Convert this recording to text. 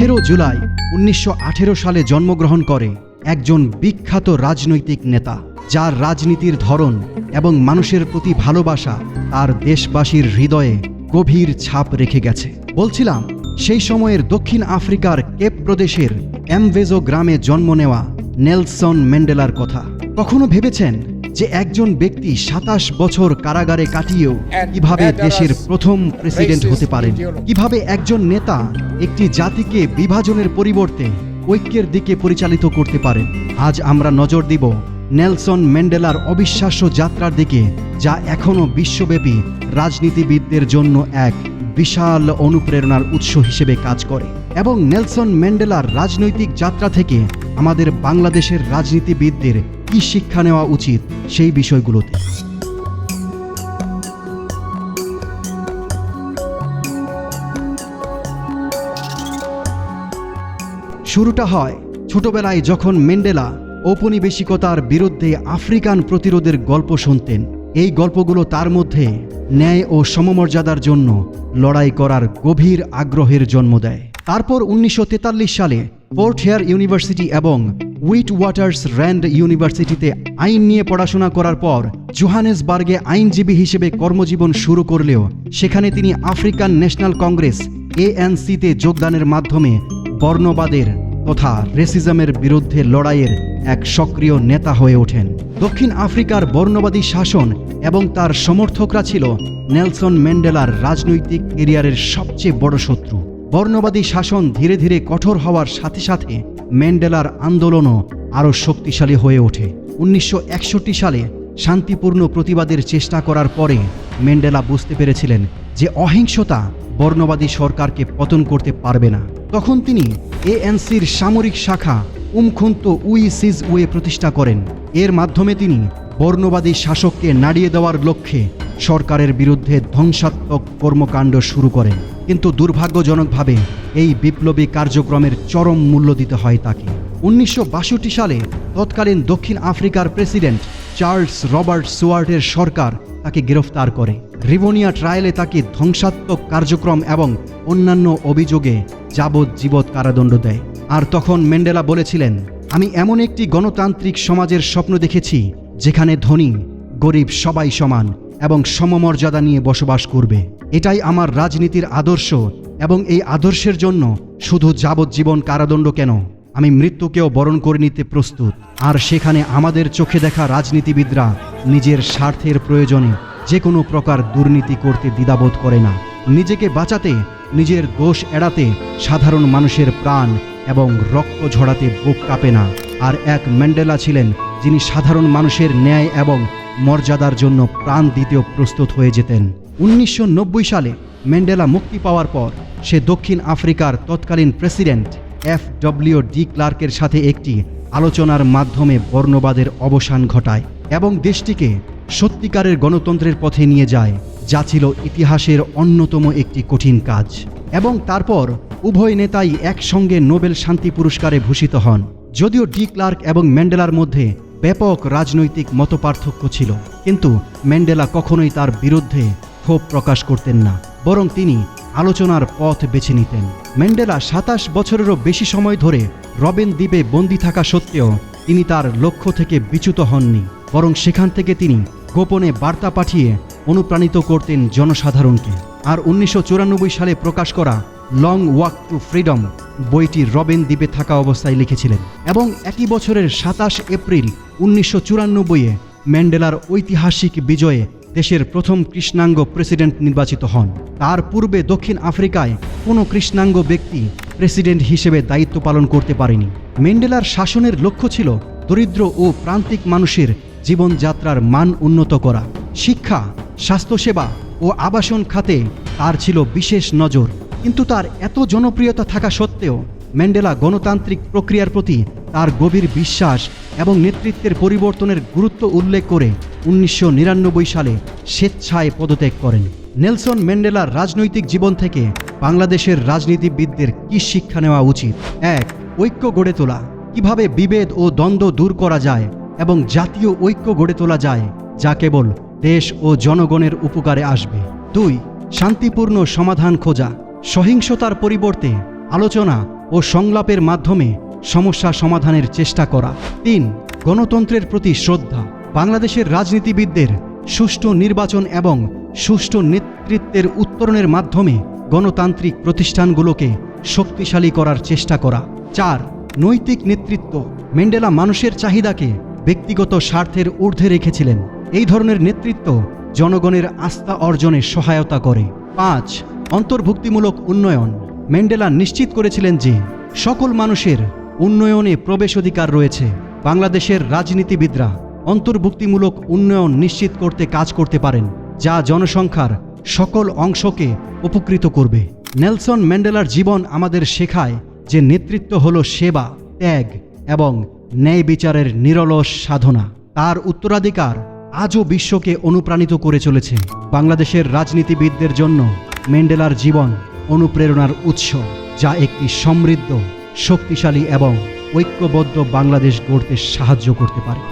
আঠেরো জুলাই উনিশশো আঠেরো সালে জন্মগ্রহণ করে একজন বিখ্যাত রাজনৈতিক নেতা, যার রাজনীতির ধরন এবং মানুষের প্রতি ভালোবাসা তার দেশবাসীর হৃদয়ে গভীর ছাপ রেখে গেছে। বলছিলাম, সেই সময়ের দক্ষিণ আফ্রিকার কেপ প্রদেশের অ্যামভেজো গ্রামে জন্ম নেওয়া নেলসন ম্যান্ডেলার কথা। কখনো ভেবেছেন যে একজন ব্যক্তি সাতাশ বছর কারাগারে কাটিয়েও কীভাবে দেশের প্রথম প্রেসিডেন্ট হতে পারেন? কীভাবে একজন নেতা একটি জাতিকে বিভাজনের পরিবর্তে ঐক্যের দিকে পরিচালিত করতে পারেন? আজ আমরা নজর দিব নেলসন ম্যান্ডেলার অবিশ্বাস্য যাত্রার দিকে যা এখনও বিশ্বব্যাপী রাজনীতিবিদদের জন্য এক বিশাল অনুপ্রেরণার উৎস হিসেবে কাজ করে। এবং নেলসন ম্যান্ডেলার রাজনৈতিক যাত্রা থেকে আমাদের বাংলাদেশের রাজনীতিবিদদের কি শিক্ষা নেওয়া উচিত সেই বিষয়গুলোতে। শুরুটা হয় ছোটবেলায় যখন মেন্ডেলা ঔপনিবেশিকতার বিরুদ্ধে আফ্রিকান প্রতিরোধের গল্প শুনতেন। এই গল্পগুলো তার মধ্যে ন্যায় ও সমমর্যাদার জন্য লড়াই করার গভীর আগ্রহের জন্ম দেয়। তারপর উনিশশো তেতাল্লিশ সালে পোর্ট হেয়ার ইউনিভার্সিটি এবং উইট ওয়াটার্স র্যান্ড ইউনিভার্সিটিতে আইন নিয়ে পড়াশোনা করার পর জোহানেসবার্গে আইনজীবী হিসেবে কর্মজীবন শুরু করলেও সেখানে তিনি আফ্রিকান ন্যাশনাল কংগ্রেস, এএনসিতে যোগদানের মাধ্যমে বর্ণবাদের তথা রেসিজমের বিরুদ্ধে লড়াইয়ের এক সক্রিয় নেতা হয়ে ওঠেন। দক্ষিণ আফ্রিকার বর্ণবাদী শাসন এবং তার সমর্থকরা ছিল নেলসন ম্যান্ডেলার রাজনৈতিক কেরিয়ারের সবচেয়ে বড় শত্রু। বর্ণবাদী শাসন ধীরে ধীরে কঠোর হওয়ার সাথে সাথে ম্যান্ডেলার আন্দোলনও আরও শক্তিশালী হয়ে ওঠে। উনিশশো একষট্টি সালে শান্তিপূর্ণ প্রতিবাদের চেষ্টা করার পরে ম্যান্ডেলা বুঝতে পেরেছিলেন যে অহিংসতা বর্ণবাদী সরকারকে পতন করতে পারবে না। তখন তিনি এএনসির সামরিক শাখা উমখন্ত উই সিজ ওয়ে প্রতিষ্ঠা করেন। এর মাধ্যমে তিনি বর্ণবাদী শাসককে নাড়িয়ে দেওয়ার লক্ষ্যে সরকারের বিরুদ্ধে ধ্বংসাত্মক কর্মকাণ্ড শুরু করেন। কিন্তু দুর্ভাগ্যজনকভাবে এই বিপ্লবী কার্যক্রমের চরম মূল্য দিতে হয় তাকে। উনিশশো বাষট্টি সালে তৎকালীন দক্ষিণ আফ্রিকার প্রেসিডেন্ট চার্লস রবার্ট সুয়ার্টের সরকার তাকে গ্রেফতার করে। রিভোনিয়া ট্রায়ালে তাকে ধ্বংসাত্মক কার্যক্রম এবং অন্যান্য অভিযোগে যাবজ্জীবৎ কারাদণ্ড দেয়। আর তখন ম্যান্ডেলা বলেছিলেন, আমি এমন একটি গণতান্ত্রিক সমাজের স্বপ্ন দেখেছি, যেখানে ধনী, গরিব সবাই সমান এবং সমমর্যাদা নিয়ে বসবাস করবে। এটাই আমার রাজনীতির আদর্শ এবং এই আদর্শের জন্য শুধু যাবজ্জীবন কারাদণ্ড কেন? আমি মৃত্যুকেও বরণ করে নিতে প্রস্তুত। আর সেখানে আমাদের চোখে দেখা রাজনীতিবিদরা নিজের স্বার্থের প্রয়োজনে যে কোনো প্রকার দুর্নীতি করতে দ্বিধাবোধ করে না। নিজেকে বাঁচাতে, নিজের দোষ এড়াতে সাধারণ মানুষের প্রাণ এবং রক্ত ঝরাতে বুক কাঁপে না। আর এক ম্যান্ডেলা ছিলেন যিনি সাধারণ মানুষের ন্যায় এবং মর্যাদার জন্য প্রাণ দিতেও প্রস্তুত হয়ে যেতেন। উনিশশো নব্বই সালে ম্যান্ডেলা মুক্তি পাওয়ার পর সে দক্ষিণ আফ্রিকার তৎকালীন প্রেসিডেন্ট এফ ডব্লিউ ডি ক্লার্কের সাথে একটি আলোচনার মাধ্যমে বর্ণবাদের অবসান ঘটায় এবং দেশটিকে সত্যিকারের গণতন্ত্রের পথে নিয়ে যায়, যা ছিল ইতিহাসের অন্যতম একটি কঠিন কাজ। এবং তারপর উভয় নেতাই একসঙ্গে নোবেল শান্তি পুরস্কারে ভূষিত হন। যদিও ডি ক্লার্ক এবং ম্যান্ডেলার মধ্যে ব্যাপক রাজনৈতিক মতপার্থক্য ছিল, কিন্তু ম্যান্ডেলা কখনোই তার বিরুদ্ধে ক্ষোভ প্রকাশ করতেন না, বরং তিনি আলোচনার পথ বেছে নিতেন। ম্যান্ডেলা সাতাশ বছরেরও বেশি সময় ধরে রবেন দ্বীপে বন্দি থাকা সত্ত্বেও তিনি তার লক্ষ্য থেকে বিচ্যুত হননি, বরং সেখান থেকে তিনি গোপনে বার্তা পাঠিয়ে অনুপ্রাণিত করতেন জনসাধারণকে। আর উনিশশো চুরানব্বই সালে প্রকাশ করা লং ওয়াক টু ফ্রিডম বইটি রবেন দ্বীপে থাকা অবস্থায় লিখেছিলেন। এবং একই বছরের সাতাশ এপ্রিল উনিশশো চুরানব্বইয়ে ম্যান্ডেলার ঐতিহাসিক বিজয়ে দেশের প্রথম কৃষ্ণাঙ্গ প্রেসিডেন্ট নির্বাচিত হন। তার পূর্বে দক্ষিণ আফ্রিকায় কোনো কৃষ্ণাঙ্গ ব্যক্তি প্রেসিডেন্ট হিসেবে দায়িত্ব পালন করতে পারেনি। ম্যান্ডেলার শাসনের লক্ষ্য ছিল দরিদ্র ও প্রান্তিক মানুষের জীবনযাত্রার মান উন্নত করা। শিক্ষা, স্বাস্থ্যসেবা ও আবাসন খাতে তার ছিল বিশেষ নজর। কিন্তু তার এত জনপ্রিয়তা থাকা সত্ত্বেও ম্যান্ডেলা গণতান্ত্রিক প্রক্রিয়ার প্রতি তার গভীর বিশ্বাস এবং নেতৃত্বের পরিবর্তনের গুরুত্ব উল্লেখ করে উনিশশো নিরানব্বই সালে স্বেচ্ছায় পদত্যাগ করেন। নেলসন ম্যান্ডেলার রাজনৈতিক জীবন থেকে বাংলাদেশের রাজনীতিবিদদের কি শিক্ষা নেওয়া উচিত? এক, ঐক্য গড়ে তোলা। কীভাবে বিভেদ ও দ্বন্দ্ব দূর করা যায় এবং জাতীয় ঐক্য গড়ে তোলা যায় যা কেবল দেশ ও জনগণের উপকারে আসবে? দুই, শান্তিপূর্ণ সমাধান খোঁজা। সহিংসতার পরিবর্তে আলোচনা ও ও সংলাপের মাধ্যমে সমস্যা সমাধানের চেষ্টা করা। তিন, গণতন্ত্রের প্রতি শ্রদ্ধা। বাংলাদেশের রাজনীতিবিদদের সুষ্ঠু নির্বাচন এবং সুষ্ঠু নেতৃত্বের উত্তরণের মাধ্যমে গণতান্ত্রিক প্রতিষ্ঠানগুলোকে শক্তিশালী করার চেষ্টা করা। চার, নৈতিক নেতৃত্ব। ম্যান্ডেলা মানুষের চাহিদাকে ব্যক্তিগত স্বার্থের ঊর্ধ্বে রেখেছিলেন। এই ধরনের নেতৃত্ব জনগণের আস্থা অর্জনে সহায়তা করে। পাঁচ, অন্তর্ভুক্তিমূলক উন্নয়ন। ম্যান্ডেলা নিশ্চিত করেছিলেন যে সকল মানুষের উন্নয়নে প্রবেশ অধিকার রয়েছে। বাংলাদেশের রাজনীতিবিদরা অন্তর্ভুক্তিমূলক উন্নয়ন নিশ্চিত করতে কাজ করতে পারেন, যা জনসংখ্যার সকল অংশকে উপকৃত করবে। নেলসন ম্যান্ডেলার জীবন আমাদের শেখায় যে নেতৃত্ব হল সেবা, ত্যাগ এবং ন্যায় বিচারের নিরলস সাধনা। তার উত্তরাধিকার আজও বিশ্বকে অনুপ্রাণিত করে চলেছে। বাংলাদেশের রাজনীতিবিদদের জন্য ম্যান্ডেলার জীবন অনুপ্রেরণার উৎস, যা একটি সমৃদ্ধ, শক্তিশালী এবং ঐক্যবদ্ধ বাংলাদেশ গড়তে সাহায্য করতে পারে।